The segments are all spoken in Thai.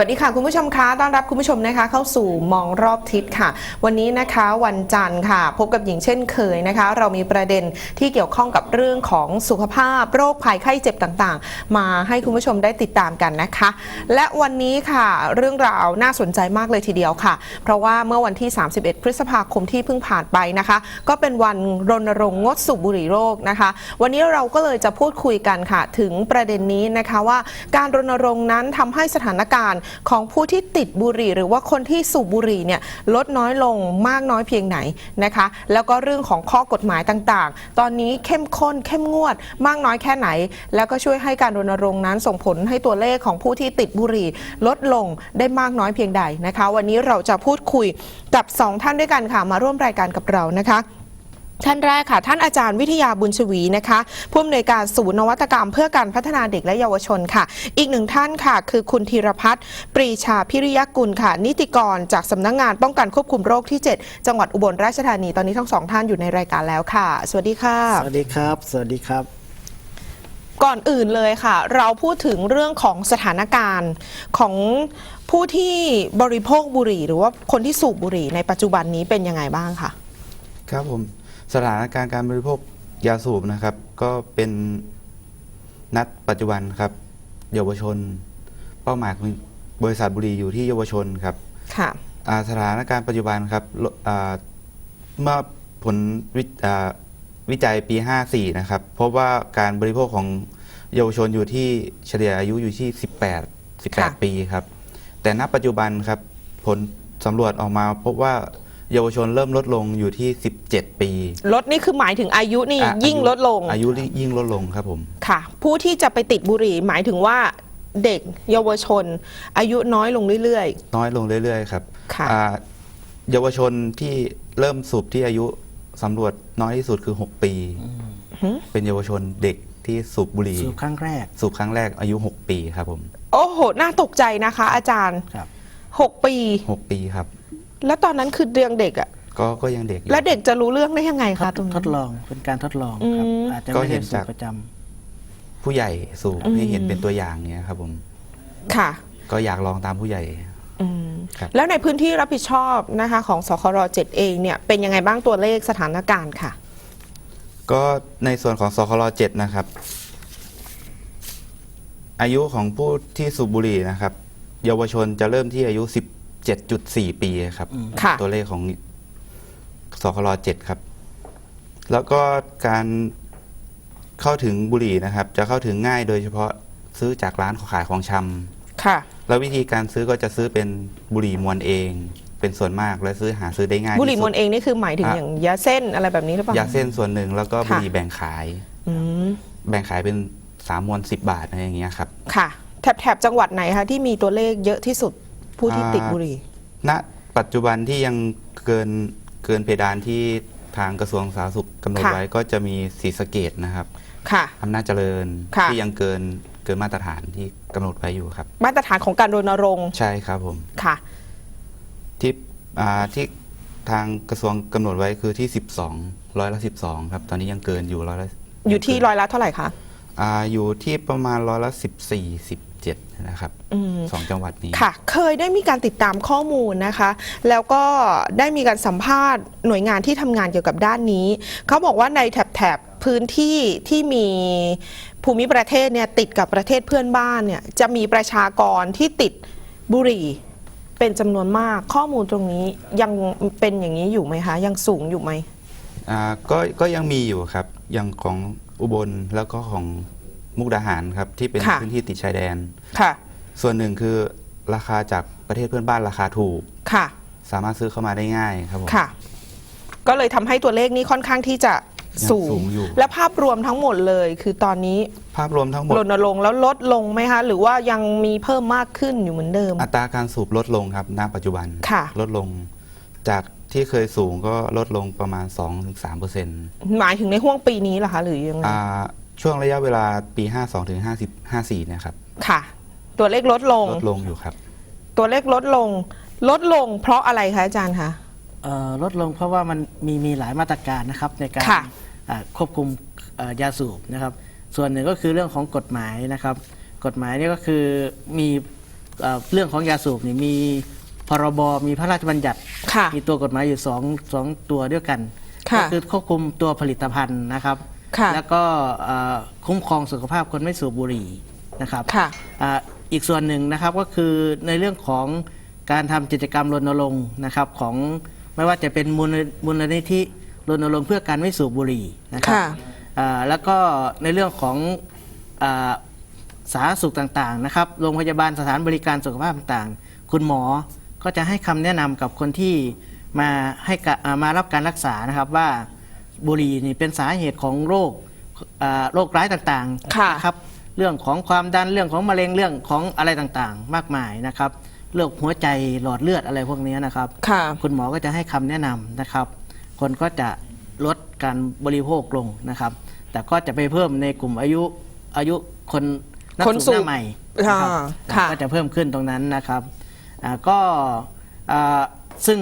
สวัสดีค่ะคุณผู้ชมคะต้อนรับคุณผู้ชมนะคะ เข้าสู่มองรอบทิศค่ะ วันนี้นะคะวันจันทร์ค่ะ พบกับหญิงเช่นเคยนะคะ เรามีประเด็นที่เกี่ยวข้องกับเรื่องของสุขภาพ โรคภัยไข้เจ็บต่างๆ มาให้คุณผู้ชมได้ติดตามกันนะคะ และวันนี้ค่ะเรื่องราวน่าสนใจมากเลยทีเดียวค่ะ เพราะว่าเมื่อวันที่ 31 พฤษภาคมที่เพิ่งผ่านไปนะคะ ก็เป็นวันรณรงค์งดสูบบุหรี่โรคนะคะ วันนี้เราก็เลยจะพูดคุยกันค่ะ ถึงประเด็นนี้นะคะว่าการรณรงค์นั้นทำให้สถานการณ์ของผู้ที่ติดบุหรี่ หรือว่าคนที่สูบบุหรี่เนี่ยลดน้อยลงมากน้อยเพียงไหนนะคะ แล้วก็เรื่องของข้อกฎหมายต่างๆ ตอนนี้เข้มข้นเข้มงวดมากน้อยแค่ไหน แล้วก็ช่วยให้การรณรงค์นั้นส่งผลให้ตัวเลขของผู้ที่ติดบุหรี่ ลดลงได้มากน้อยเพียงใดนะคะ วันนี้เราจะพูดคุยกับสองท่านด้วยกันค่ะมาร่วมรายการกับเรานะคะ ท่านแรกค่ะท่านอาจารย์วิทยาบุญชวีนะคะผู้อำนวยการศูนย์นวัตกรรม เพื่อการพัฒนาเด็กและเยาวชนค่ะ อีกหนึ่งท่านค่ะ คือคุณธีรพัฒน์ปรีชาพิริยกุลค่ะ นิติกรจากสำนักงานป้องกันควบคุมโรคที่ 7 จังหวัดอุบลราชธานีตอนนี้ทั้งสองท่านอยู่ในรายการแล้วค่ะ สวัสดีค่ะ สวัสดีครับ สวัสดีครับก่อนอื่นเลยค่ะ เราพูดถึงเรื่องของสถานการณ์ของผู้ที่บริโภคบุหรี่ หรือว่าคนที่สูบบุหรี่ในปัจจุบันนี้เป็นยังไงบ้างคะครับผม สถานการณ์การบริโภคยาสูบนะครับ ก็เป็นนัดปัจจุบันครับ เยาวชน เป้าหมายของบริษัทบุหรีอยู่ที่เยาวชนครับค่ะอ่าสถานการณ์ปัจจุบันครับลอ่าเมื่อผลวิอ่าวิจัยปี 54 นะครับพบว่าการบริโภคของเยาวชนอยู่ที่เฉลี่ยอายุอยู่ที่ 18ค่ะ18 ปีครับ แต่ณปัจจุบันครับผลสำรวจออกมาพบว่า เยาวชนเริ่มลดลงอยู่ที่ 17 ปีลดนี่คือหมายถึงอายุนี่อะยิ่งอาลดลงอายุยิ่งลดลงครับผม ค่ะ ผู้ที่จะไปติดบุหรี่หมายถึงว่าเด็กเยาวชน อายุน้อยลงเรื่อย น้อยลงเรื่อยๆครับค่ะ อ่าเยาวชนที่เริ่มสูบที่อายุสำรวจน้อยที่สุดคือ 6 ปีๆหึเป็นเยาวชนเด็กที่สูบบุหรี่ สูบครั้งแรกสูบครั้งแรกอายุ 6 ปีครับผมโอ้โห น่าตกใจนะคะ อาจารย์ ครับ 6 ปี 6 ปีครับ แล้วตอนนั้นคือเดืองเด็กอะก็ก็ยังเด็กอยู่ แล้วเด็กจะรู้เรื่องได้ยังไงคะตรงทนั้นดลองเป็นการทดลองครับ อืม อาจจะก็ไม่เห็ได้นสูจาบกประจผู้ใหญ่สูบอืมให้เห็นเป็นตัวอย่างเนี้ยครับผมค่ะ ก็อยากลองตามผู้ใหญ่ อืมครับ แล้วในพื้นที่รับผิดชอบนะคะของสคร7เองเนี่ยเป็นยังไงบ้างตัวเลขสถานการณ์ค่ะ ก็ในส่วนของสคล7นะครับ อายุของผู้ที่สูบบุหรี่นะครับ เยาวชนจะเริ่มที่อายุ 17.4 ปีครับำอืมค่ะ ตัวเลขของสคล7ครับ แล้วก็การเข้าถึงบุหรี่นะครับ จะเข้าถึงง่ายโดยเฉพาะซื้อจากร้านขายของชำค่ะ แล้ววิธีการซื้อก็จะซื้อเป็นบุหรี่มวนเอง เป็นส่วนมากและซื้อหาซื้อได้ง่ายบุหรี่ที่มสุวดลเองนี่คือหมายถึงอะ อย่างยาเส้นอะไรแบบนี้หรือเปล่า ยาเส้นส่วนหนึ่งแล้วก็ค่ะ บุหรี่แบ่งขาย อืมแบ่งขายเป็นสามมวนสิบบาทอะไรอย่างเงี้ยครับ ค่ะ แถบแถบจังหวัดไหนคะที่มีตัวเลขเยอะที่สุด ผู้ที่อ่าติดบุหรี่ ณ ปัจจุบันที่ยังเกินเกินเพดานที่ทางกระทรวงสาธารณสุขกำหนดค่ะไว้ก็จะมีศรีสะเกดนะครับค่ะ อำนาจเจริญค่ะ ที่ยังเกินเกินมาตรฐานที่กำหนดไว้อยู่ครับ มาตรฐานของการรณรงค์ใช่ครับผมค่ะ ที่อ่าที่ทางกระทรวงกำหนดไว้คือที่ 12ร้อยละ12ครับตอนนี้ยังเกินอยู่ร้อยละอยู่ที่ร้อยละเท่าไหร่คะ อ่าอยู่ที่ประมาณร้อยละ14 17นะครับอืมสองจังหวัดนี้ค่ะ เคยได้มีการติดตามข้อมูลนะคะ แล้วก็ได้มีการสัมภาษณ์หน่วยงานที่ทำงานเกี่ยวกับด้านนี้ เขาบอกว่าในแถบแถบพื้นที่ที่มีภูมิประเทศเนี่ยติดกับประเทศเพื่อนบ้านเนี่ยจะมีประชากรที่ติดบุหรี่เป็นจำนวนมากข้อมูลตรงนี้ยังเป็นอย่างนี้อยู่ไหมคะ ยังสูงอยู่ไหมอ่าก็ก็ยังมีอยู่ครับอย่างของอุบลแล้วก็ของ มุกดาหารครับที่เป็นค่ะ พื้นที่ติดชายแดน ค่ะ ส่วนหนึ่งคือราคาจากประเทศเพื่อนบ้านราคาถูก ค่ะ สามารถซื้อเข้ามาได้ง่ายครับผม ค่ะ ก็เลยทำให้ตัวเลขนี้ค่อนข้างที่จะสูยังสูงอยู่ และภาพรวมทั้งหมดเลย คือตอนนี้ภาพรวมทั้งหมด รณรงค์แล้วลดลงไหมคะ หรือว่ายังมีเพิ่มมากขึ้นอยู่เหมือนเดิม อัตราการสูบลดลงครับณปัจจุบันค่ะ ลดลงจากที่เคยสูงก็ลดลงประมาณ 2-3เปอร์เซ็นต์หมายถึงในห่วงปีนี้เหรอคะ หรือยังไง ช่วงระยะเวลาปี 52ถึง50 54เนะครับค่ะ ตัวเลขลดลง ลดลงอยู่ครับ ตัวเลขลดลง ลดลง เพราะอะไรคะอาจารย์คะ เอ่อลดลงเพราะว่ามันมีมีหลายมาตรการนะครับในการค่ะอ่าควบคุมเอ่อยาสูบนะครับ ส่วนหนึ่งก็คือเรื่องของกฎหมายนะครับ กฎหมายนี่ก็คือมีเอ่อเรื่องของยาสูบนี่มีพรบมีพระราชบัญญัติค่ะมีตัวกฎหมายอยู่สองสองตัวด้วยกัน ค่ะ ก็คือควบคุมตัวผลิตภัณฑ์นะครับ ค่ะแล้วก็เอ่อคุ้มครองสุขภาพคนไม่สูบบุหรี่นะครับค่ะอ่าอีกส่วนหนึ่งนะครับก็คือในเรื่องของการทำกิจกรรมรณรงค์นะครับของไม่ว่าจะเป็นมูลมูลนิธิรณรงค์เพื่อการไม่สูบบุหรี่นะครับค่ะอ่าแล้วก็ในเรื่องของอ่าสาธารณสุขต่างๆนะครับโรงพยาบาลสถานบริการสุขภาพต่างๆ คุณหมอก็จะให้คำแนะนำกับคนที่มาให้กะอ่ามารับการรักษานะครับว่า บุหรี่นี่เป็นสาเหตุของโรคอ่าโรคร้ายต่างๆค่ะนะครับเรื่องของความดันเรื่องของมะเร็งเรื่องของอะไรต่างๆ มากมายนะครับเรื่องหัวใจหลอดเลือดอะไรพวกนี้นะครับ ค่ะ คุณหมอก็จะให้คำแนะนำนะครับ คนก็จะลดการบริโภคลงนะครับ แต่ก็จะไปเพิ่มในกลุ่มอายุอายุคนนักคนสูบสูหบน้าใหม่นะครับอ่าค่ะ ก็จะเพิ่มขึ้นตรงนั้นนะครับอ่าก็อ่าซึ่ง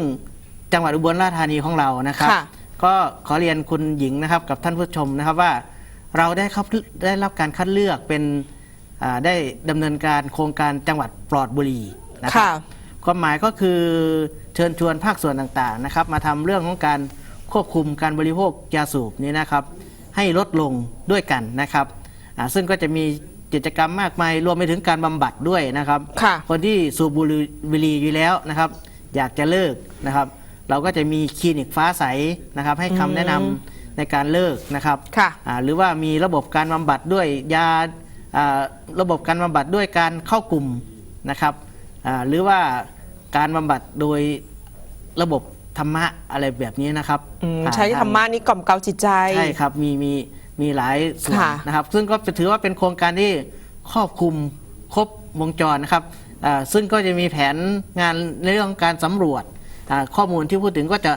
จังหวัดอุบลราชธานีของเรานะครับ ค่ะ ก็ขอเรียนคุณหญิงนะครับกับท่านผู้ชมนะครับว่าเราได้ครับได้รับการคัดเลือกเป็นอ่าได้ดำเนินการโครงการจังหวัดปลอดบุหรี่นะครัค่ะบความหมายก็คือเชิญชวนภาคส่วนต่างๆนะครับ มาทำเรื่องของการควบคุมการบริโภคยาสูบนี้นะครับ ให้ลดลงด้วยกันนะครับอ่าซึ่งก็จะมีกิจกรรมมากมายรวมไปถึงการบำบัดด้วยนะครับค่ะคนที่สูบบุหรี่บุหรี่อยู่แล้วนะครับ อยากจะเลิกนะครับ เราก็จะมีคลินิกฟ้าใสนะครับให้คำแนะนำในการเลิกนะครับค่ะอ่าหรือว่ามีระบบการบำบัดด้วยยาอ่าระบบการบำบัดด้วยการเข้ากลุ่มนะครับอ่าหรือว่าการบำบัดโดยระบบธรรมะอะไรแบบนี้นะครับอืมผ่นใช้ธรรมะนี่กล่อมเกลาจิตใจใช่ครับมีมีมีหลายส่วนค่ะ นะครับ ซึ่งก็ถือว่าเป็นโครงการที่ครอบคลุมครบวงจรนะครับอ่าซึ่งก็จะมีแผนงานในเรื่องของการสำรวจ อ่าข้อมูลที่พูดถึงก็จะ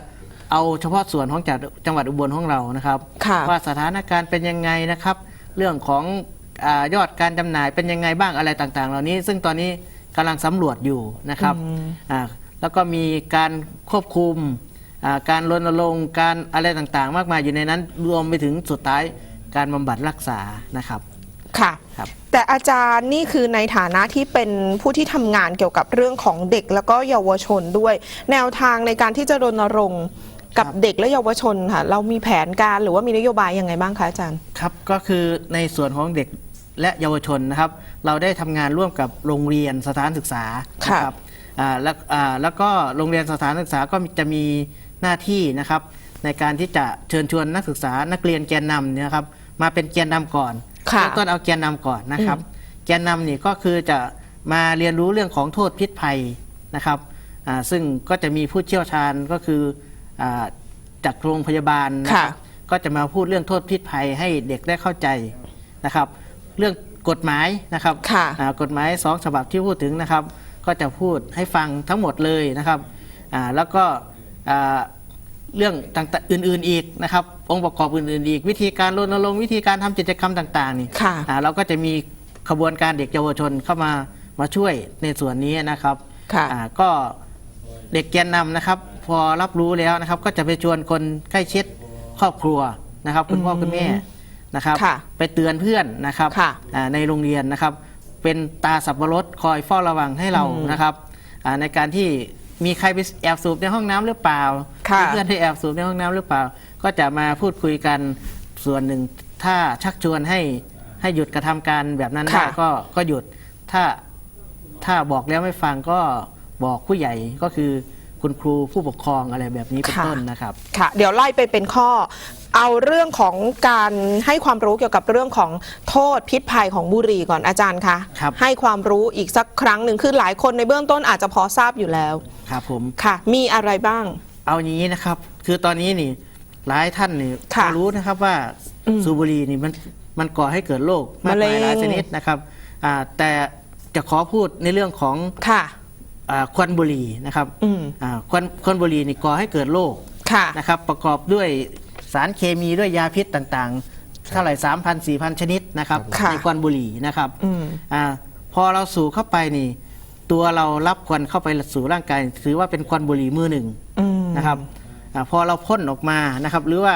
เอาเฉพาะส่วนของจังจังหวัดอุบลของเรานะครับ ค่ะว่าสถานการณ์เป็นยังไงนะครับ เรื่องของอายอดการจำหน่ายเป็นยังไงบ้างอะไรต่างๆ เหล่านี้ ซึ่งตอนนี้กำลังสำรวจอยู่นะครับอ่าแล้วก็มีการควบคุมอ่าการรณรงค์การอะไรต่างๆ มากมายอยู่ในนั้นรวมไปถึงสุดท้ายการบำบัดรักษานะครับ ค่ะ ครับ แต่อาจารย์นี่คือในฐานะที่เป็นผู้ที่ทำงานเกี่ยวกับเรื่องของเด็กแล้วก็เยาวชนด้วย แนวทางในการที่จะรณรงค์กับครับ เด็กและเยาวชนค่ะ เรามีแผนการหรือว่ามีนโยบายยังไงบ้างคะอาจารย์ ครับก็คือในส่วนของเด็กและเยาวชนนะครับ เราได้ทำงานร่วมกับโรงเรียนสถานศึกษาค่ะ นะครับอ่าแล้วอ่าแล้วก็โรงเรียนสถานศึกษาก็จะมีหน้าที่นะครับ ในการที่จะเชิญชวนนักศึกษานักเรียนแกนนำเนี่ยนะครับมาเป็นแกนนำก่อน ค่ะเริ่มต้นเอาแกนนำก่อนนะครับ แกนนำนี่ก็คือจะมาเรียนรู้เรื่องของโทษพิษภัยนะครับอ่าซึ่งก็จะมีผู้เชี่ยวชาญก็คืออาจากโรงพยาบาลนะครับค่ะก็จะมาพูดเรื่องโทษพิษภัยให้เด็กได้เข้าใจนะครับ เรื่องกฎหมายนะครับค่ะอ่ากฎหมายสองฉบับที่พูดถึงนะครับ ก็จะพูดให้ฟังทั้งหมดเลยนะครับอ่าแล้วก็อ่า เรื่องต่างๆอื่น ๆ อีกนะครับองค์ประกอบอื่นๆอีก วิธีการรณรงค์วิธีการทำกิจกรรมต่างๆนี่ค่ะอ่าเราก็จะมีขบวนการเด็กเยาวชนเข้ามามาช่วยในส่วนนี้นะครับค่ะ อ่าก็เด็กแกนนำนะครับ พอรับรู้แล้วนะครับ ก็จะไปชวนคนใกล้ชิดครอบครัวนะครับ คุณพ่อคุณแม่นะครับ ค่ะไปเตือนเพื่อนนะครับค่ะ อ่าในโรงเรียนนะครับ เป็นตาสับปะรดคอยเฝ้าระวังให้เรานะครับอ่าในการที่ มีใครไปแอบสูบในห้องน้ำหรือเปล่าค่ะ มีเพื่อนที่แอบสูบในห้องน้ำหรือเปล่า ก็จะมาพูดคุยกันส่วนหนึ่ง ถ้าชักชวนให้ให้หยุดกระทำการแบบนั้นได้ค่ะ ก็ก็หยุดถ้าถ้าบอกแล้วไม่ฟังก็บอกผู้ใหญ่ก็คือคุณครูผู้ปกครองอะไรแบบนี้เป็นค่ะต้นนะครับ ค่ะ เดี๋ยวไล่ไปเป็นข้อ เอาเรื่องของการให้ความรู้เกี่ยวกับเรื่องของโทษพิษภัยของบุหรี่ก่อนอาจารย์คะครับให้ความรู้อีกสักครั้งหนึ่งคือหลายคนในเบื้องต้นอาจจะพอทราบอยู่แล้วครับผมค่ะ มีอะไรบ้าง เอาอย่างนี้นะครับ คือตอนนี้นี่หลายท่านนี่ค่ะก็รู้นะครับว่าอืมสูบบุหรี่นี่มันมันก่อให้เกิดโรคมากมะเร็มายงหลายชนิดนะครับอ่าแต่จะขอพูดในเรื่องของค่ะ อ่าควันบุหรี่นะครับอืม อ่าควันควันบุหรี่นี่ก่อให้เกิดโรค ค่ะ นะครับประกอบด้วย สารเคมีด้วยยาพิษต่างๆเท่าไหร่สามพันสี่พันชนิดนะครับค่ะในควันบุหรี่นะครับอืมอาพอเราสูดเข้าไปนี่ ตัวเรารับควันเข้าไปสู่ร่างกาย ถือว่าเป็นควันบุหรี่มือหนึ่งอืมนะครับอาพอเราพ่นออกมานะครับ หรือว่า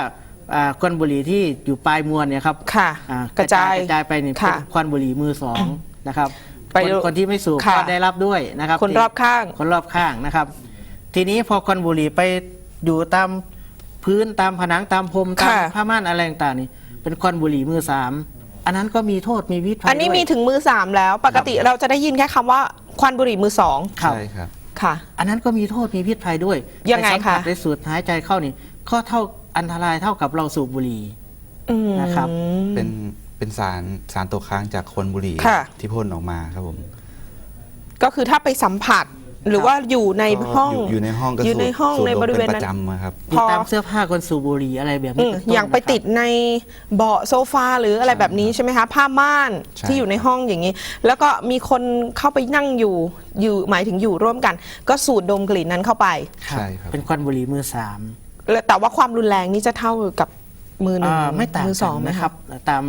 อ่าควันบุหรี่ที่อยู่ปลายมวลเนี่ยครับค่ะอ่ากระจายกระจายไปนี่ค่ะเป็นควันบุหรี่มือสองนะครับไปคนคนที่ไม่สูบค่ะก็ได้รับด้วยนะครับ คนรอบข้างคนรอบข้างนะครับ ทีนี้พอควันบุหรี่ไปอยู่ตาม พื้นตามผนังตามพรมตามค่ะ ผ้าม่านอะไรต่างๆนี่ เป็นควันบุหรี่มือสามอันนั้นก็มีโทษมีพิษภัยอันนี้ด้วยมีถึงมือสามแล้ว ปกติเราจะได้ยินแค่คำว่าควันบุหรี่มือสองครับ ใช่ครับ ค่ะ อันนั้นก็มีโทษมีพิษภัยด้วยยังไงปสัมผัสคะในสูดหายใจเข้านี่ก็เท่าอันตรายเท่ากับเราสูบบุหรี่ อืม นะครับ เป็นเป็นสารสารตกค้างจากควันบุหรี่ค่ะ ที่พ่นออกมาครับผม ก็คือถ้าไปสัมผัส หรือว่าอยู่ในก็ห้องยู่อยู่ในห้องก็อยู่ในสูบห้องสูในดมบริเวณป็นั้นประจำอะครับ ติดตามเสื้อผ้าคนสูบบุหรี่อะไรแบบอืนี้มเป็นต้นอย่างไปนะครับติดในเบาะโซฟาหรืออะไรแบบนี้ใช่ไหมคะผ้าม่านใช่ ที่อยู่ในห้องอย่างนี้ แล้วก็มีคนเข้าไปนั่งอยู่อยู่หมายถึงอยู่ร่วมกัน ก็สูดดมกลิ่นนั้นเข้าไปครับใช่ครับ เป็นควันบุหรี่มือสามแล้วแต่ว่าความรุนแรงนี่จะเท่ากับมือหนึ่งอ่าไม่ต่างมือสกัองนไหมนะคครัรับบตาม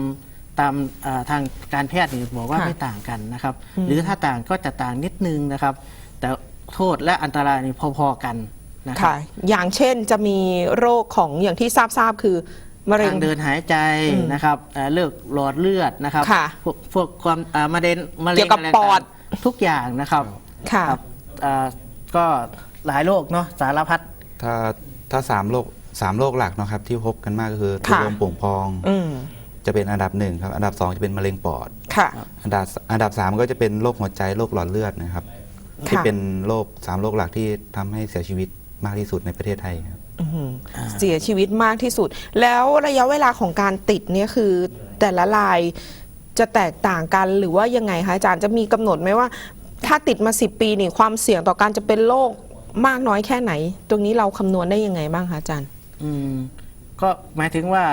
ตามอ่าทางการแพทย์นี่บอกว่าค่ะ ไม่ต่างกันนะครับ หรือถ้าต่างก็จะต่างนิดนึงนะครับ แต่โทษและอันตรายนี่พอๆกันนะครัค่ะบอย่างเช่นจะมีโรคของอย่างที่ทราบทราบๆคือมะเร็ทางงเดินหายใจนะครับอ่าเลือกหลอดเลือดนะครับค่ะพวกพวกความอ่ามะเร็งมะเร็งเกี่ยวกับะไรต่างๆปอดทุกอย่างนะครับค่ะครับอ่าก็หลายโรคเนาะสารพัดถ้าถ้าสามโรคสามโรคหลักเนาะครับที่พบกันมากก็คือค่ะตุลมโป่งพองอืมจะเป็นอันดับหนึ่งครับ อันดับสองจะเป็นมะเร็งปอดค่ะอันดับอันดับสามก็จะเป็นโรคหัวใจโรคหลอดเลือดนะครับค่ะ ที่เป็นโรคสามโรคหลักที่ทำให้เสียชีวิตมากที่สุดในประเทศไทยครับอื้อหือเสียชีวิตมากที่สุด แล้วระยะเวลาของการติดเนี่ยคือแต่ละรายจะแตกต่างกันหรือว่ายังไงคะอาจารย์จะมีกำหนดไหมว่า ถ้าติดมา 10 ปีนี่ความเสี่ยงต่อการจะเป็นโรคมากน้อยแค่ไหน ตรงนี้เราคำนวณได้ยังไงบ้างคะอาจารย์ อืมก็หมายถึงว่า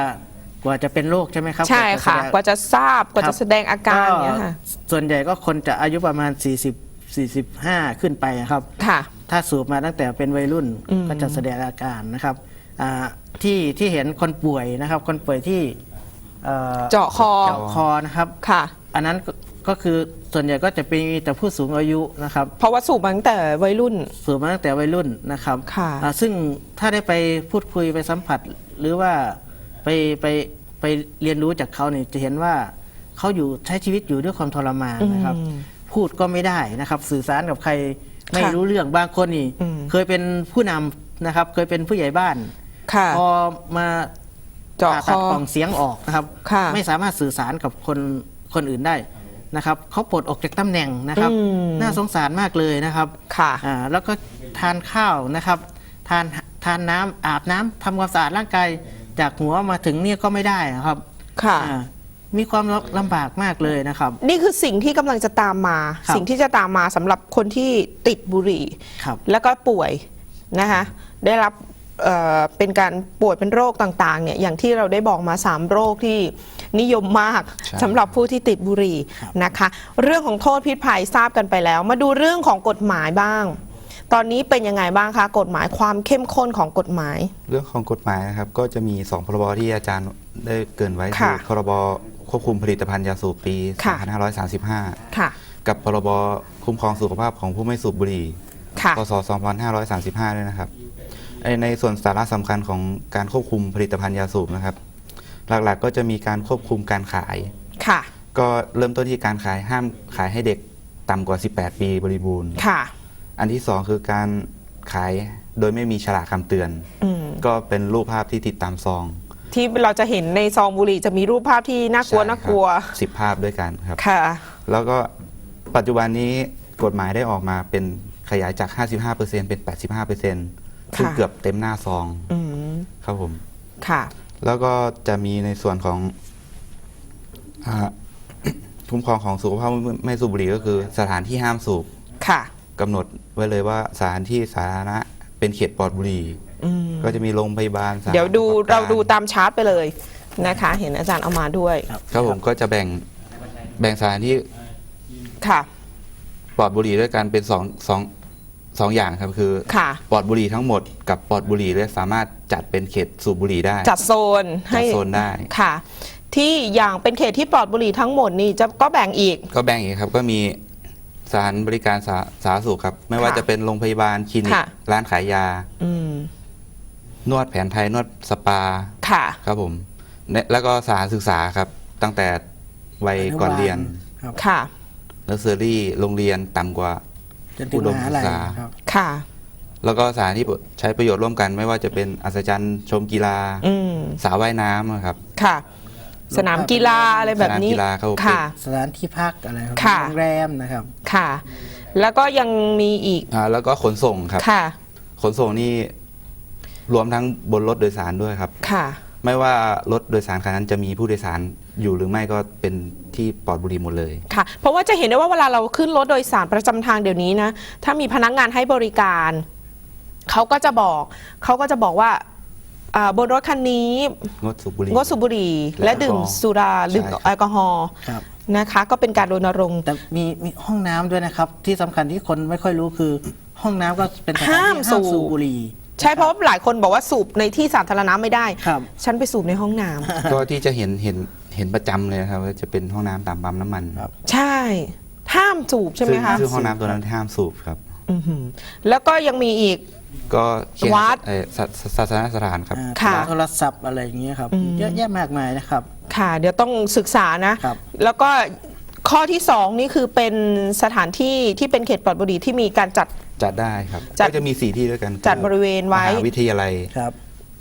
กว่าจะเป็นโรคใช่ไหมครับ ใช่ค่ะว่าจแสดงกว่าจะทราบกว่าครัจะบแสดงอาการเนี่ยค่ะส่วนใหญ่ก็คนจะอายุประมาณ 40 45 ขึ้นไปครับ ค่ะ ถ้าสูบมาตั้งแต่เป็นวัยรุ่นอืมก็จะแสดงอาการนะครับอ่าที่ที่เห็นคนป่วยนะครับ คนป่วยที่เอ่อเจาะคอ เจาะคอนะครับ ค่ะ อันนั้นก็ก็คือส่วนใหญ่ก็จะเป็นแต่ผู้สูงอายุนะครับ เพราะว่าสูบมาตั้งแต่วัยรุ่น สูบมาตั้งแต่วัยรุ่นนะครับค่ะอ่าซึ่งถ้าได้ไปพูดคุยไปสัมผัสหรือว่าไปไปไปเรียนรู้จากเขาเนี่ยจะเห็นว่าเขาอยู่ใช้ชีวิตอยู่ด้วยความทรมานนะครับอืม พูดก็ไม่ได้นะครับ สื่อสารกับใครไม่ค่ะรู้เรื่องบางคนนี่อืมเคยเป็นผู้นำนะครับ เคยเป็นผู้ใหญ่บ้านค่ะพอมาเจาะผ่คตัดอกล่องเสียงออกนะครับค่ะไม่สามารถสื่อสารกับคนคนอื่นได้นะครับเขาปลดออกจากตำแหน่งนะครับอืมน่าสงสารมากเลยนะครับค่ะอ่าแล้วก็ทานข้าวนะครับ ทานทานน้ำอาบน้ำทำความสะอาดร่างกายจากหัวมาถึงเนี่ยก็ไม่ได้นะครับ ค่ะอ่า มีความลำบากมากเลยนะครับ นี่คือสิ่งที่กำลังจะตามมา ครับสิ่งที่จะตามมาสำหรับคนที่ติดบุหรี่ ครับแล้วก็ป่วยนะคะได้รับเอ่อเป็นการป่วยเป็นโรคต่างๆเนี่ยอย่างที่เราได้บอกมา 3 โรคที่นิยมมากใช่ สำหรับผู้ที่ติดบุหรี่ครับนะคะ เรื่องของโทษพิษภัยทราบกันไปแล้ว มาดูเรื่องของกฎหมายบ้าง ตอนนี้เป็นยังไงบ้างคะกฎหมายความเข้มข้นของกฎหมาย เรื่องของกฎหมายนะครับก็จะมี 2 พรบที่อาจารย์ได้เกรินไว้ค่ะ คือพรบ ควบคุมผลิตภัณฑ์ยาสูบปี ค่ะ 2535 ค่ะ กับพรบคุ้มครองสุขภาพของผู้ไม่สูบบุหรี่ ค่ะ พศ 2535 ด้วยนะครับในในส่วนสาระสำคัญของการควบคุมผลิตภัณฑ์ยาสูบนะครับ หลักๆก็จะมีการควบคุมการขาย ค่ะ ก็เริ่มต้นที่การขายห้ามขายให้เด็กต่ำกว่า 18 ปีบริบูรณ์ ค่ะ อันที่สองคือการขายโดยไม่มีฉลากคำเตือน อืม ก็เป็นรูปภาพที่ติดตามซอง ที่เราจะเห็นในซองบุหรี่จะมีรูปภาพที่น่ากลัวใช่น่ากลัวครับสิบภาพด้วยกันครับ ค่ะ แล้วก็ปัจจุบันนี้กฎหมายได้ออกมาเป็นขยายจาก 55%เป็น 85%ซึ่งค่ะ เกือบเต็มหน้าซองอืมครับผม ค่ะ แล้วก็จะมีในส่วนของอาคุ้มครองของสุขภาพไม่สูบบุหรี่ก็คือ สถานที่ห้ามสูบค่ะ กำหนดไว้เลยว่าสถานที่สาธารณะเป็นเขตปลอดบุหรี่ อืมก็จะมีโรงพยาบาลสถนเดี๋ยวดูประกอบเรากดูตามชาร์ตไปเลยนะคะ เห็นอาจารย์เอามาด้วยครับผมก็จะแบ่งแบ่งสถานที่ค่ะ ปลอดบุหรี่ด้วยกันเป็นสองสองสองอย่างครับคือค่ะ ปลอดบุหรี่ทั้งหมดกับปลอดบุหรี่และสามารถจัดเป็นเขตสูบบุหรี่ได้ จัดโซนให้จัดโซนได้ ค่ะ ที่อย่างเป็นเขตที่ปลอดบุหรี่ทั้งหมดนี่จะก็แบ่งอีก ก็แบ่งอีกครับ ก็มีสถานบริการสาสาธารณสุขครับ ไม่ว่าค่ะจะเป็นโรงพยาบาลคลินิกค่ะ ร้านขายยา อืม นวดแผนไทยนวดสปาค่ะ ครับผมและแล้วก็สถานศึกษาครับ ตั้งแต่วัยก่อนเรียนครับค่ะนอร์เซอรี่โรงเรียนต่ำกว่าจนถึงอุดมมหาลัยศึกษา ครับ ค่ะ แล้วก็สถานที่ใช้ประโยชน์ร่วมกัน ไม่ว่าจะเป็นอัศจรรย์ชมกีฬาอืม สระว่ายน้ำนะครับค่ะ สนามกีฬาอะไรแบบนี้สนามกีฬาเขาเป็นค่ะ สถานที่พักอะไรครับค่ะ โรงแรมนะครับ ค่ะ แล้วก็ยังมีอีก อ่าแล้วก็ขนส่งครับ ค่ะ ขนส่งนี่ รวมทั้งบนรถโดยสารด้วยครับ ค่ะ ไม่ว่ารถโดยสารคันนั้นจะมีผู้โดยสารอยู่หรือไม่ก็เป็นที่ปลอดบุหรี่หมดเลย ค่ะ เพราะว่าจะเห็นได้ว่าเวลาเราขึ้นรถโดยสารประจำทางเดี๋ยวนี้นะ ถ้ามีพนักงานให้บริการ เขาก็จะบอก เขาก็จะบอกว่าอ่าบนรถคันนี้งดสูบบุหรี่ งดสูบบุหรี่และและดื่มแอลกอฮอล์สุราดื่มใช่ครับ แอลกอฮอล์ครับ นะคะ ก็เป็นการรณรงค์ แต่มีมีห้องน้ำด้วยนะครับ ที่สำคัญที่คนไม่ค่อยรู้คือ ห้องน้ำก็เป็นสถานที่ห้ามสูบสูบบุหรี่ ใช่เพราะว่าหลายคนบอกว่าสูบในที่สาธารณะไม่ได้ ครับ ฉันไปสูบในห้องน้ำก็ที่จะเห็นเห็นเห็นประจำเลยนะครับว่าจะเป็นห้องน้ำตามปั๊มน้ำมันครับ ใช่ ห้ามสูบใช่ไหมซึ่งคะซึ่งห้องน้ำตัวนั้นห้ามสูบครับ อื้อหือแล้วก็ยังมีอีก ก็เขียนวัดเอ่อศาศาสนสถานครับ อ่าค่ะโทรศัพท์อะไรอย่างเงี้ยครับ อืม เยอะแยะมากมายนะครับ ค่ะ เดี๋ยวต้องศึกษานะ ครับ แล้วก็ข้อที่สองนี่คือเป็นสถานที่ที่เป็นเขตปลอดบุหรี่ที่มีการจัด จัดได้ครับจัด ก็จะมีสี่ที่ด้วยกันจัดบริเวณไว้ มหาวิทยาลัย ครับ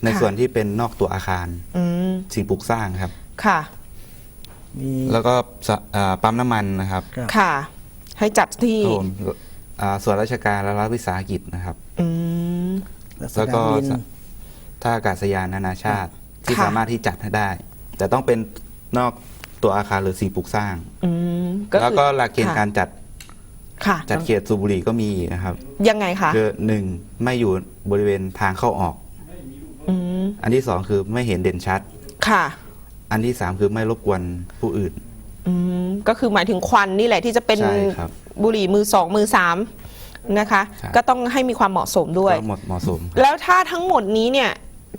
ในค่ะ ส่วนที่เป็นนอกตัวอาคาร อืมสิ่งปลูกสร้างครับ ค่ะ มี แล้วก็สะอ่าปั๊มน้ำมันนะครับครับ ค่ะ ให้จัดที่ครับผมอ่าส่วนราชการและรัฐวิสาหกิจนะครับ อืมแล้วก็สนามบินสะท่าอากาศยานนานาชาติ ที่ค่ะ สามารถที่จัดให้ได้ แต่ต้องเป็นนอกตัวอาคารหรือสิ่งปลูกสร้าง อืมแล้วก็หลักเกณฑ์การจัด ค่ะ จัดเขตสูบบุหรี่ก็มีนะครับยังไงคะคือหนึ่งไม่อยู่บริเวณทางเข้าออก อืมอันที่สองคือไม่เห็นเด่นชัด ค่ะ อันที่สามคือไม่รบกวนผู้อื่น อืมก็คือหมายถึงควันนี่แหละที่จะเป็นใช่ครับบุหรี่มือสองมือสามนะคะ ใช่ ก็ต้องให้มีความเหมาะสมด้วย ก็หมดเหมาะสม แล้วถ้าทั้งหมดนี้เนี่ย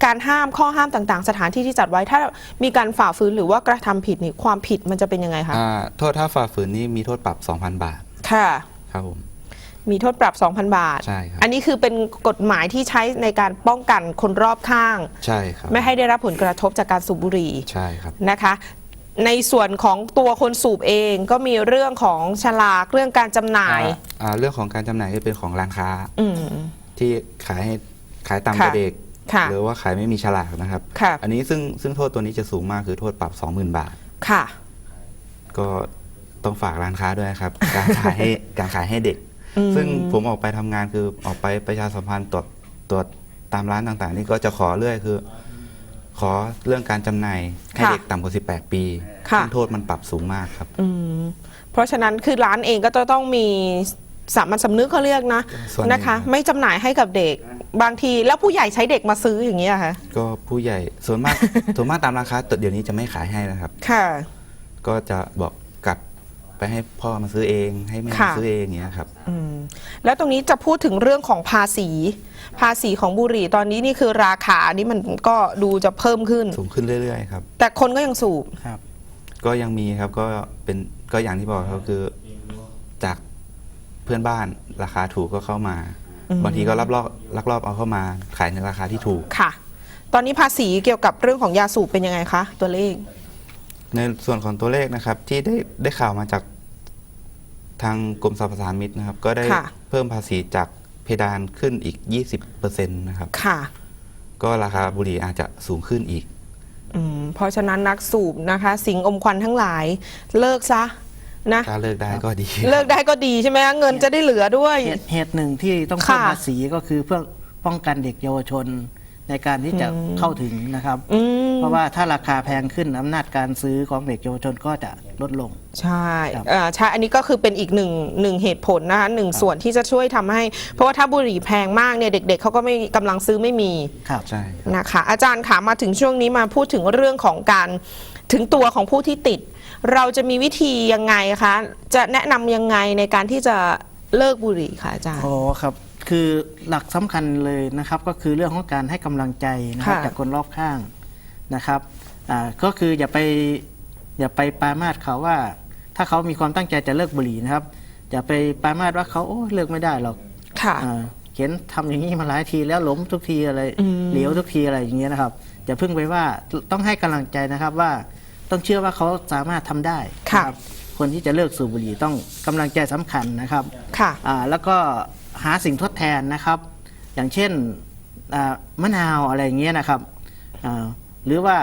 การห้ามข้อห้ามต่างๆ สถานที่ที่จัดไว้ถ้ามีการฝ่าฝืนหรือว่ากระทำผิดนี่ความผิดมันจะเป็นยังไงคะอ่าโทษถ้าฝ่าฝืนนี่มีโทษปรับ 2,000 บาท ค่ะ ครับผมมีโทษปรับ 2,000 บาท ใช่ครับ อันนี้คือเป็นกฎหมายที่ใช้ในการป้องกันคนรอบข้าง ใช่ครับไม่ให้ได้รับผลกระทบจากการสูบบุหรี่ใช่ครับนะคะ ในส่วนของตัวคนสูบเองก็มีเรื่องของฉลากเรื่องการจำหน่ายอ่าอ่าเรื่องของการจำหน่ายก็เป็นของร้านค้า อืม ที่ขายให้ขายต่ำกค่ะว่าเด็ก ค่ะ หรือว่าขายไม่มีฉลากนะครับ ค่ะอันนี้ซึ่งซึ่งโทษตัวนี้จะสูงมากคือโทษปรับ 20,000 บาท ค่ะ ก็ ต้องฝากร้านค้าด้วยนะครับ การขายให้การขายให้เด็กอืมซึ่งผมออกไปทำงานคือออกไปประชาสัมพันธ์ตรวจตรวจตามร้านต่างๆ นี่ก็จะขอเรื่อยคือ ขอเรื่องการจำหน่ายให้ค่ะเด็กต่ำกว่า 18 ปีค่ะซึ่งโทษมันปรับสูงมากครับอืมเพราะฉะนั้นคือร้านเองก็จะต้องมีสามัญสำนึกเขาเรียกนะส่วนหนึ่งนะคะครับไม่จำหน่ายให้กับเด็กบางทีแล้วผู้ใหญ่ใช้เด็กมาซื้ออย่างนี้ยค่ะก็ผู้ใหญ่ส่วนมากส่วนมากตามร้านค้าเดี๋ยวนี้จะไม่ขายให้นะครับ ค่ะ ก็จะบอกกลับ ไปให้พ่อมาซื้อเอง ให้แม่ค่ะมาซื้อเองอย่างเงี้ยครับ อืมแล้วตรงนี้จะพูดถึงเรื่องของภาษี ภาษีของบุหรี่ตอนนี้นี่คือราคานี่มันก็ดูจะเพิ่มขึ้น สูงขึ้นเรื่อยๆครับ แต่คนก็ยังสูบ ครับ ก็ยังมีครับก็เป็นก็อย่างที่บอกครับคือจากเพื่อนบ้านราคาถูกก็เข้ามาอืมบางทีก็ลักลอบลักลอบเอาเข้ามา ขายในราคาที่ถูก ค่ะ ตอนนี้ภาษีเกี่ยวกับเรื่องของยาสูบเป็นยังไงคะ ตัวเลข ในส่วนของตัวเลขนะครับ ที่ได้ได้ข่าวมาจากทางกรมสรรพสามิตนะครับ ก็ได้ค่ะ เพิ่มภาษีจากเพดานขึ้นอีก 20%นะครับ ค่ะ ก็ราคาบุหรี่อาจจะสูงขึ้นอีก อืมเพราะฉะนั้นนักสูบนะคะ สิงอมควันทั้งหลาย เลิกซะนะ ถ้าเลิกได้ก็ดี เลิกได้ก็ดีใช่ไหมคะเงินจะได้เหลือด้วย เหตุเหตุหนึ่งที่ต้องเพิ่มค่ะ ภาษีก็คือเพื่อป้องกันเด็กเยาวชน ในการที่จะเข้าถึงนะครับอืมเพราะว่าถ้าราคาแพงขึ้นอำนาจการซื้อของเด็กเยาวชนก็จะลดลง ใช่ครับอ่าใช่อันนี้ก็คือเป็นอีกหนึ่งหนึ่งเหตุผลนะคะหนึ่งส่วนที่จะช่วยทำให้ เพราะว่าถ้าบุหรี่แพงมากเนี่ยเด็ก ๆเขาก็ไม่กำลังซื้อไม่มีครับใช่นะคะอาจารย์ขามาถึงช่วงนี้มาพูดถึงเรื่องของการถึงตัวของผู้ที่ติด เราจะมีวิธียังไงคะจะแนะนำยังไงในการที่จะเลิกบุหรี่คะอาจารย์โอ้ครับ คือหลักสำคัญเลยนะครับ ก็คือเรื่องของการให้กำลังใจนะครับค่ะจากคนรอบข้างนะครับอ่าก็คืออย่าไปอย่าไปปรามาสเขาว่า ถ้าเขามีความตั้งใจจะเลิกบุหรี่นะครับ อย่าไปปรามาสว่าเขาโอ้เลิกไม่ได้หรอกค่ะอ่าเขียนทำอย่างนี้มาหลายทีแล้วล้มทุกทีอะไรอืมเหลวทุกทีอะไรอย่างเงี้ยนะครับอย่าเพิ่งไปว่าต้องให้กำลังใจนะครับว่าต้องเชื่อว่าเขาสามารถทำได้ค่ะรับคคนที่จะเลิกสูบบุหรี่ต้องกำลังใจสำคัญนะครับค่ะอ่าแล้วก็ หาสิ่งทดแทนนะครับ อย่างเช่นอ่ามะนาวอะไรอย่างเงี้ยนะครับอ่าหรือว่า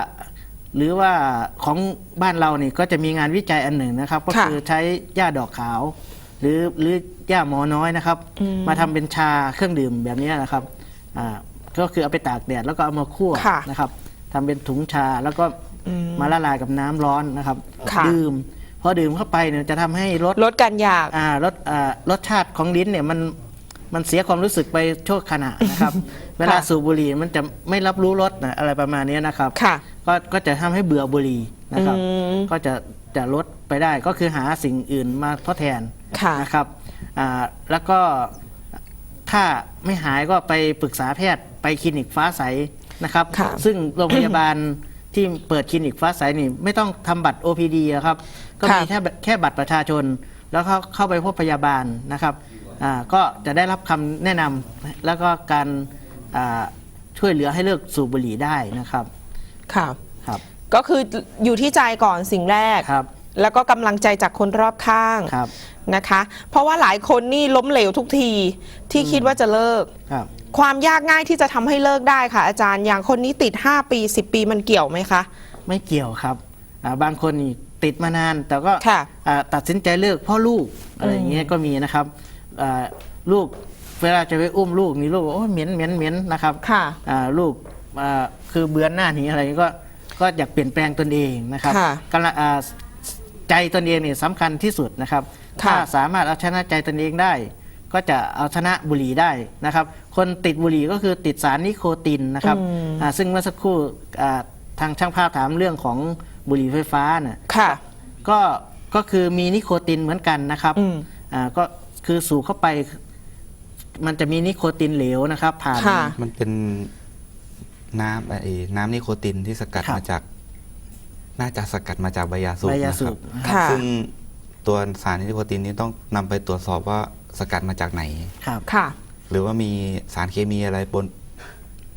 หรือว่าของบ้านเรานี่ก็จะมีงานวิจัยอันหนึ่งนะครับ ก็ค่ะคือใช้หญ้าดอกขาว หรือหรือหญ้าหมอน้อยนะครับ มาทำเป็นชาเครื่องดื่มแบบเนี้ยนะครับอ่าก็คือเอาไปตากแดดแล้วก็เอามาคั่วค่ะนะครับทำเป็นถุงชาแล้วก็มาละลายกับน้ำร้อนนะครับค่ะดื่มพอดื่มเข้าไปเนี่ยจะทำให้ลดลดการอยากอ่ารสอ่ารสชาติของลิ้นเนี่ยมัน มันเสียความรู้สึกไปชั่วขณะนะครับ เวลาสูบบุหรี่มันจะไม่รับรู้รสนะอะไรประมาณนี้นะครับค่ะก็ก็จะทำให้เบื่อบุหรี่นะครับอืมก็จะจะลดไปได้ก็คือหาสิ่งอื่นมาทดแทนค่ะนะครับอ่าแล้วก็ถ้าไม่หายก็ไปปรึกษาแพทย์ไปคลินิกฟ้าใสนะครับค่ะซึ่งโรงพยาบาลที่เปิดคลินิกฟ้าใสนี่ไม่ต้องทำบัตร OPD อะครับ ก็มีค่ะแค่แค่บัตรประชาชน แล้วเข้าเข้าไปพบพยาบาลนะครับ อ่าก็จะได้รับคำแนะนำแล้วก็การอ่าช่วยเหลือให้เลิกสูบบุหรี่ได้นะครับค่ะ ครับก็คืออยู่ที่ใจก่อนสิ่งแรก ครับแล้วก็กำลังใจจากคนรอบข้างครับนะคะ เพราะว่าหลายคนนี่ล้มเหลวทุกทีที่คิดว่าจะเลิก ครับ ความยากง่ายที่จะทำให้เลิกได้ค่ะ อาจารย์อย่างคนนี้ติด 5 ปี 10 ปีมันเกี่ยวไหมคะ ไม่เกี่ยวครับอ่าบางคนนี่ติดมานานแต่ก็ค่ะอ่าตัดสินใจเลิกเพราะลูกอะไรอย่างเงี้ยก็มีนะครับอ่า ลูกเวลาจะไปอุ้มลูกนี่ลูกบอกโอ้ยเหม็นเหม็นเหม็นนะครับค่ะอ่าลูกอ่าคือเบือนหน้าหนีอะไรก็ก็อยากเปลี่ยนแปลงตนเองนะครับค่ะกำลังอ่าใจตนเองเนี่ยสำคัญที่สุดนะครับ ค่ะ ถ้าสามารถเอาชนะใจตนเองได้ ก็จะเอาชนะบุหรี่ได้นะครับ คนติดบุหรี่ก็คือติดสารนิโคตินนะครับอ่าซึ่งเมื่อสักครู่อ่าทางช่างภาพถามเรื่องของบุหรี่ไฟฟ้าน่ะ ค่ะ ก็ก็คือมีนิโคตินเหมือนกันนะครับอืมอ่าก็ คือสูบเข้าไป มันจะมีนิโคตินเหลวนะครับ ผ่านค่ะ มันเป็นน้ำไอ้น้ำนิโคตินที่สกัดครับ มาจาก น่าจะสกัดมาจากใบยาสูบใบยานะคสูรับบค่ะ ซึ่งตัวสารนิโคตินนี้ต้องนำไปตรวจสอบว่าสกัดมาจากไหน ครับ ค่ะ หรือว่ามีสารเคมีอะไรปน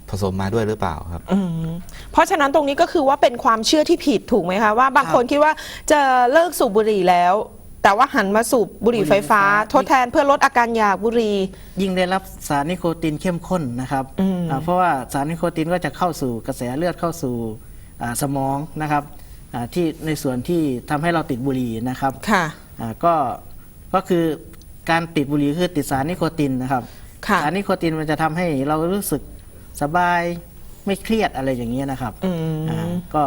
ผสมมาด้วยหรือเปล่าครับ อืมเพราะฉะนั้นตรงนี้ก็คือว่าเป็นความเชื่อที่ผิดถูกไหมคะว่าบางครับคนคิดว่าจะเลิกสูบบุหรี่แล้ว แต่ว่าหันมาสูบบุหรี่ไฟฟ้าบุหรี่ไฟฟ้า ทดแทนเพื่อลดอาการอยากบุหรี่ยิ่งได้รับสารนิโคตินเข้มข้นนะครับอืมอ่าเพราะว่าสารนิโคตินก็จะเข้าสู่กระแสเลือดเข้าสู่อ่าสมองนะครับอ่าที่ในส่วนที่ทำให้เราติดบุหรี่นะครับค่ะอ่าก็ก็คือการติดบุหรี่คือติดสารนิโคตินนะครับค่ะสารนิโคตินมันจะทำให้เรารู้สึกสบายไม่เครียดอะไรอย่างเงี้ยนะครับอืมอ่าก็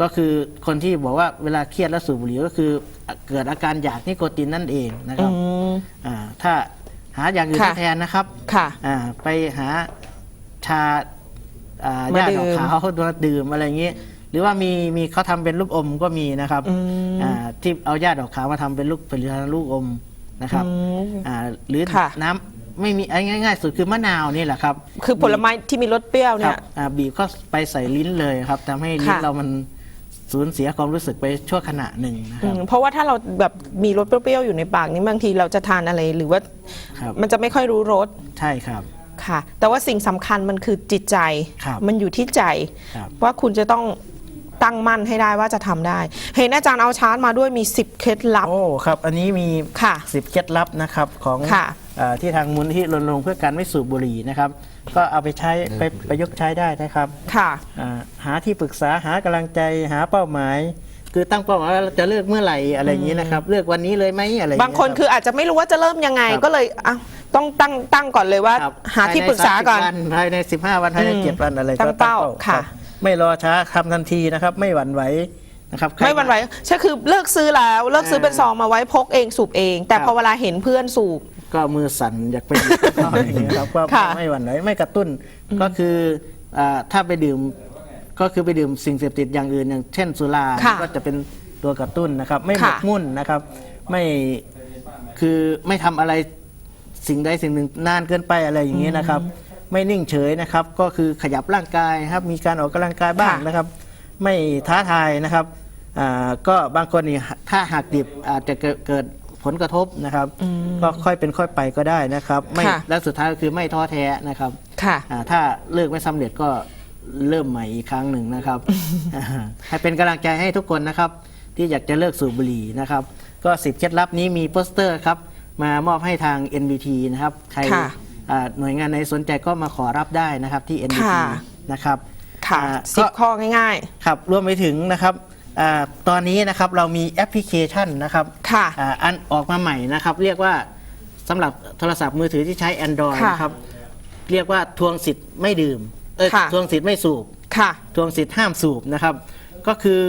ก็คือคนที่บอกว่าเวลาเครียดแล้วสูบบุหรี่ก็คือเกิดอาการอยากนิโคตินนั่นเองนะครับอืมอ่าถ้าหาอย่างอื่นค่ะทดแทนนะครับค่ะอ่าไปหาชาอ่ามาหญ้าดื่ดมอกขาวมาดื่มอะไรอย่างเงี้ยหรือว่ามีมีเขาทำเป็นลูกอมก็มีนะครับอืมอ่าที่เอาหญ้าดอกขาวมาทำเป็นลูกผลิตภัณฑ์ลูกอมนะครับอืมอ่าหรือค่ะน้ำไม่มีเอาง่ายๆสุดคือมะนาวนี่แหละครับ คือผลไม้ที่มีรสเปรี้ยวคเนี่รัยบอ่าบีบก็ไปใส่ลิ้นเลยครับทำให้ลิ้นค่ะเรามัน สูญเสียความรู้สึกไปชั่วขณะหนึ่งนะคอืรับ มเพราะว่าถ้าเราแบบมีรสเปรี้ยวๆอยู่ในปากนี่บางทีเราจะทานอะไรหรือว่าครับ มันจะไม่ค่อยรู้รสใช่ครับ ค่ะ แต่ว่าสิ่งสำคัญมันคือจิตใจ ครับมันอยู่ที่ใจ ครับ ว่าคุณจะต้องตั้งมั่นให้ได้ว่าจะทำได้ เห็นอาจารย์เอาชาร์ตมาด้วยมี 10 เคล็ดลับ โอ้ครับ อันนี้มีค่ะ สิบเคล็ดลับนะครับของค่ะเออ ที่ทางมูลที่รณรงค์เพื่อการไม่สูบบุหรี่นะครับ ก็เอาไปใช้ไปประยุกต์ใช้ได้นะครับค่ะอ่าหาที่ปรึกษาหากำลังใจหาเป้าหมาย คือตั้งเป้าหมายว่าเราจะเลิกเมื่อไหร่อะไรอย่างนี้นะครับเลิกวันนี้เลยไหมอะไรอย่บางคนเยรับคืออาจจะไม่รู้ว่าจะเริ่มยังไงครับก็เลยอะต้องตั้งตั้งก่อนเลยว่าครับหาที่ปรึกษาก่อนภายใน30วันภายใน15 วันภายในอืมเจ็ดวันอะไรตั้งเป้าค่ะรับไม่รอช้าทำทันทีนะครับ ไม่หวั่นไหวนะครับใครไม่หวันไหวใช่คือเลิกซื้อแล้ว เลิกซื้อเป็นซองมาไว้พกเองสูบเอง แต่ครับพอเวลาเห็นเพื่อนสูบ ก็มือสั่นอยากไปดื่มข้าวอย่างเงี้ยครับก็ค่ะ ไม่หวั่นไหวไม่กระตุ้นก็คืออ่าถ้าไปดื่มก็คือไปดื่มสิ่งเสพติดอย่างอื่นอย่างเช่นสุราค่ะก็จะเป็นตัวกระตุ้นนะครับ ไม่หมค่ะกมุ่นนะครับ ไม่คือไม่ทำอะไรสิ่งใดสิ่งหนึ่งนานเกินไปอะไรอย่างเงี้ยนะครับ ไม่นิ่งเฉยนะครับ ก็คือขยับร่างกายนะครับ มีการออกกำลังกายบ้างค่ะ นะครับ ไม่ท้าทายนะครับอ่าก็บางคนนี่ถ้าหากดิบอาจจะเกิดเกิด ผลกระทบนะครับ ก็ค่อยเป็นค่อยไปก็ได้นะครับ ไม่ค่ะ และสุดท้ายก็คือไม่ท้อแท้นะครับค่ะ อ่าถ้าเลิกไม่สำเร็จก็เริ่มใหม่อีกครั้งหนึ่งนะครับ อ่าให้เป็นกำลังใจให้ทุกคนนะครับ ที่อยากจะเลิกสูบบุหรี่นะครับ ก็10เคล็ดลับนี้มีโปสเตอร์ครับ มามอบให้ทาง NBT นะครับใครค่ะอ่าหน่วยงานไหนสนใจก็มาขอรับได้นะครับที่ NBT ค่ะ นะครับค่ะอ่าสิบก็ ข้อง่าย ครับรวมไปถึงนะครับ อาตอนนี้นะครับเรามีแอปพลิเคชันนะครับค่ะอ่าอันออกมาใหม่นะครับ เรียกว่าสำหรับโทรศัพท์มือถือที่ใช้ Android ค่ะนะครับ เรียกว่าทวงสิทธิ์ไม่ดื่มเออค่ะ ทวงสิทธิ์ไม่สูบๆค่ะ ทวงสิทธิ์ห้ามสูบนะครับ ก็คือ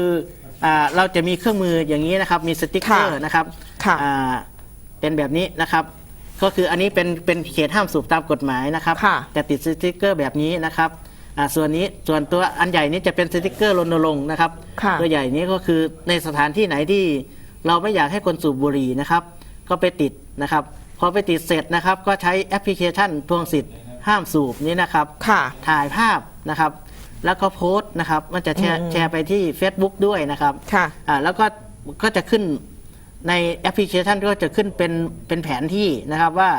อาเราจะมีเครื่องมืออย่างนี้นะครับ มีสติ๊กเกอร์ค่ะนะครับค่ะอ่าเป็นแบบนี้นะครับ ก็คืออันนี้เป็นเป็นเขตห้ามสูบตามกฎหมายนะครับ ค่ะแต่ติดสติ๊กเกอร์แบบนี้นะครับ อ่าส่วนนี้ส่วนตัวอันใหญ่นี้จะเป็นสติ๊กเกอร์รณรงค์นะครับ ค่ะตัวใหญ่นี้ก็คือในสถานที่ไหนที่เราไม่อยากให้คนสูบบุหรี่นะครับ ก็ไปติดนะครับ พอไปติดเสร็จนะครับ ก็ใช้แอปพลิเคชันทวงสิทธิ์ห้ามสูบนี้นะครับ ค่ะ ถ่ายภาพนะครับ แล้วก็โพสต์นะครับ มันจะแชร์แชร์ไปที่ Facebook ด้วยนะครับค่ะ อ่าแล้วก็ก็จะขึ้นในแอปพลิเคชันก็จะขึ้นเป็นเป็นแผนที่นะครับว่า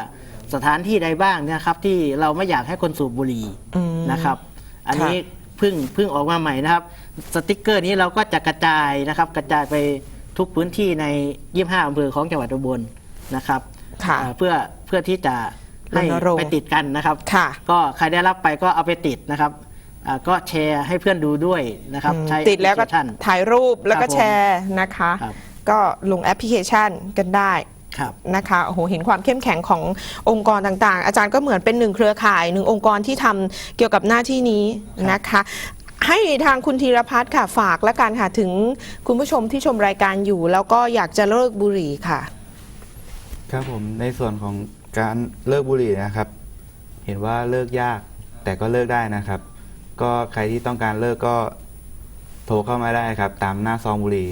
สถานที่ใดบ้างนะครับ ที่เราไม่อยากให้คนสูบบุหรี่อืมนะครับ อันนี้ค่ะเพิ่งเพิ่งออกมาใหม่นะครับ สติกเกอร์นี้เราก็จะกระจายนะครับ กระจายไปทุกพื้นที่ใน 25อำเภอของจังหวัดอุบลนะครับค่ะอ่าเพื่อเพื่อที่จะให้รณรงค์ไปติดกันนะครับค่ะก็ใครได้รับไปก็เอาไปติดนะครับอ่าก็แชร์ให้เพื่อนดูด้วยนะครับอืมใช้ติดแล้วก็พพเคชันถ่ายรูปแล้วก็ครับผมแชร์นะคะครับก็ลงแอปพลิเคชันกันได้ครับ นะคะโอ้โหเห็นความเข้มแข็งขององค์กรต่างๆ อาจารย์ก็เหมือนเป็นหนึ่งเครือข่ายหนึ่งองค์กรที่ทำเกี่ยวกับหน้าที่นี้นะคะให้ทางคุณธีรพัฒน์ค่ะฝากและกันค่ะถึงคุณผู้ชมที่ชมรายการอยู่ แล้วก็อยากจะเลิกบุหรี่ค่ะ ครับผมในส่วนของการเลิกบุหรี่นะครับ เห็นว่าเลิกยากแต่ก็เลิกได้นะครับ ก็ใครที่ต้องการเลิกก็ โทรเข้ามาได้ครับ ตามหน้าซองบุหรี่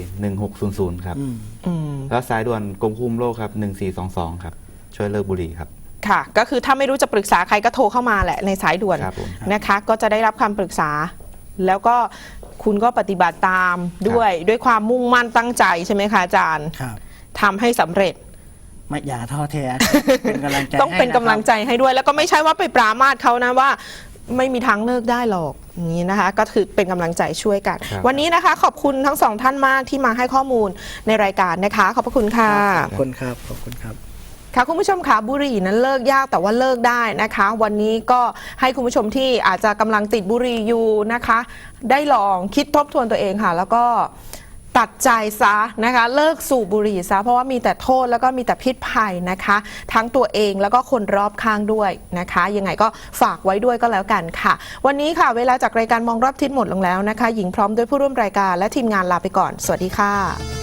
1600 ครับอืมอืมแล้วสายด่วนกรมควบคุมโรคครับ 1422 ครับ ช่วยเลิกบุหรี่ครับ ค่ะ ก็คือถ้าไม่รู้จะปรึกษาใครก็โทรเข้ามาแหละในสายด่วนครับผมนะคะ ก็จะได้รับคำปรึกษา แล้วก็คุณก็ปฏิบัติตามด้วยด้วยความมุ่งมั่นตั้งใจใช่ไหมคะอาจารย์ครับ ทำให้สำเร็จ ไม่อย่าท้อแท้ เป็นกำลังใจต้องเป็นให้ะกำลังครับใจให้ด้วย แล้วก็ไม่ใช่ว่าไปปรามาสเขานะว่า ไม่มีทางเลิกได้หรอกอย่างนี้นะคะ ก็คือเป็นกำลังใจช่วยกัน ครับ วันนี้นะคะ ขอบคุณทั้งสองท่านมากที่มาให้ข้อมูลในรายการนะคะ ขอบพระคุณค่ะ ขอบคุณครับ ขอบคุณครับ ค่ะคุณผู้ชมคะบุหรี่นั้นเลิกยากแต่ว่าเลิกได้นะคะ วันนี้ก็ให้คุณผู้ชมที่อาจจะกำลังติดบุหรี่อยู่นะคะ ได้ลองคิดทบทวนตัวเองค่ะ แล้วก็ ตัดใจซะนะคะเลิกสูบบุหรี่ซะเพราะว่ามีแต่โทษแล้วก็มีแต่พิษภัยนะคะ ทั้งตัวเองแล้วก็คนรอบข้างด้วยนะคะ ยังไงก็ฝากไว้ด้วยก็แล้วกันค่ะ วันนี้ค่ะเวลาจากรายการมองรอบทิศหมดลงแล้วนะคะ หญิงพร้อมด้วยผู้ร่วมรายการและทีมงานลาไปก่อน สวัสดีค่ะ